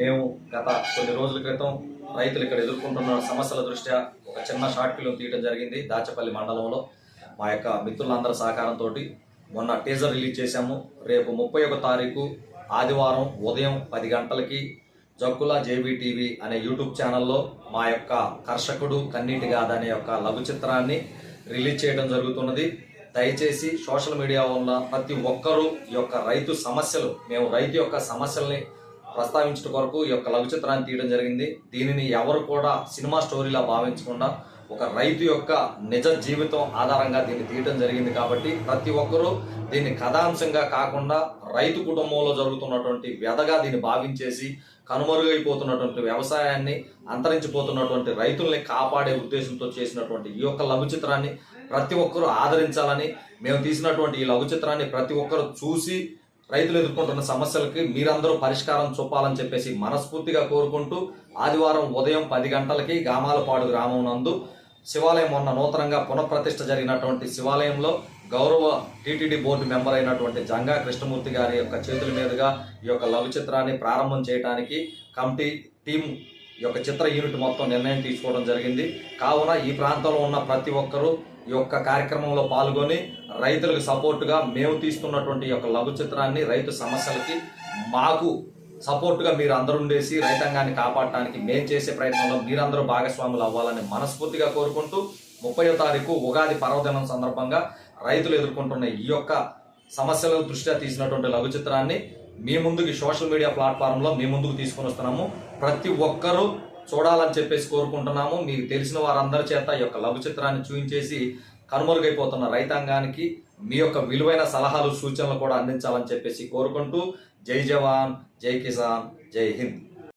మేము గత కొన్ని రోజుల క్రితం రైతులు ఇక్కడ ఎదుర్కొంటున్న సమస్యల దృష్ట్యా ఒక చిన్న షార్ట్ ఫిల్మ్ తీయడం జరిగింది. దాచపల్లి మండలంలో మా యొక్క మిత్రులందరి సహకారంతో మొన్న టీజర్ రిలీజ్ చేశాము. రేపు ముప్పై ఒక తారీఖు ఆదివారం ఉదయం పది గంటలకి జక్కుల జేబీ టీవీ అనే యూట్యూబ్ ఛానల్లో మా యొక్క కర్షకుడు కన్నీటి గాథ అనే యొక్క లఘు చిత్రాన్ని రిలీజ్ చేయడం జరుగుతున్నది. దయచేసి సోషల్ మీడియా ఉన్న ప్రతి ఒక్కరూ ఈ యొక్క రైతు సమస్యలు మేము రైతు యొక్క సమస్యల్ని ప్రస్తావించడం కొరకు ఈ యొక్క లఘు చిత్రాన్ని తీయడం జరిగింది. దీనిని ఎవరు కూడా సినిమా స్టోరీలా భావించకుండా ఒక రైతు యొక్క నిజ జీవితం ఆధారంగా దీన్ని తీయడం జరిగింది కాబట్టి ప్రతి ఒక్కరూ దీన్ని కథాంశంగా కాకుండా రైతు కుటుంబంలో జరుగుతున్నటువంటి వ్యధగా దీన్ని భావించేసి కనుమరుగైపోతున్నటువంటి వ్యవసాయాన్ని అంతరించిపోతున్నటువంటి రైతుల్ని కాపాడే ఉద్దేశంతో చేసినటువంటి ఈ యొక్క లఘు చిత్రాన్ని ప్రతి ఒక్కరూ ఆదరించాలని మేము తీసినటువంటి ఈ లఘు చిత్రాన్ని ప్రతి ఒక్కరూ చూసి రైతులు ఎదుర్కొంటున్న సమస్యలకి మీరందరూ పరిష్కారం చూపాలని చెప్పేసి మనస్ఫూర్తిగా కోరుకుంటూ ఆదివారం ఉదయం పది గంటలకి గామాలపాడు గ్రామం నందు శివాలయం మొన్న నూతనంగా పునఃప్రతిష్ఠ జరిగినటువంటి శివాలయంలో గౌరవ టీటీడీ బోర్డు మెంబర్ అయినటువంటి జంగా కృష్ణమూర్తి గారి యొక్క చేతుల మీదుగా ఈ యొక్క లఘు చిత్రాన్ని ప్రారంభం చేయడానికి కమిటీ టీం ఈ యొక్క చిత్ర యూనిట్ మొత్తం నిర్ణయం తీసుకోవడం జరిగింది. కావున ఈ ప్రాంతంలో ఉన్న ప్రతి ఒక్కరూ ఈ యొక్క కార్యక్రమంలో పాల్గొని రైతులకు సపోర్టుగా మేము తీసుకున్నటువంటి ఈ యొక్క లఘు చిత్రాన్ని రైతు సమస్యలకి మాకు సపోర్టుగా మీరు అందరూ ఉండేసి రైతాంగాన్ని కాపాడటానికి మేము చేసే ప్రయత్నంలో మీరందరూ భాగస్వాములు అవ్వాలని మనస్ఫూర్తిగా కోరుకుంటూ ముప్పయో తారీఖు ఉగాది పర్వదినం సందర్భంగా రైతులు ఎదుర్కొంటున్న ఈ యొక్క సమస్యల దృష్ట్యా తీసినటువంటి లఘు చిత్రాన్ని మీ ముందుకి సోషల్ మీడియా ప్లాట్ఫామ్లో మీ ముందుకు తీసుకొని వస్తున్నాము. ప్రతి ఒక్కరూ చూడాలని చెప్పేసి కోరుకుంటున్నాము. మీకు తెలిసిన వారందరి చేత ఈ యొక్క లఘు చిత్రాన్ని చూపించేసి కనుమరుగైపోతున్న రైతాంగానికి మీ యొక్క విలువైన సలహాలు సూచనలు కూడా అందించాలని చెప్పేసి కోరుకుంటూ జై జవాన్ జై కిసాన్ జై హింద్.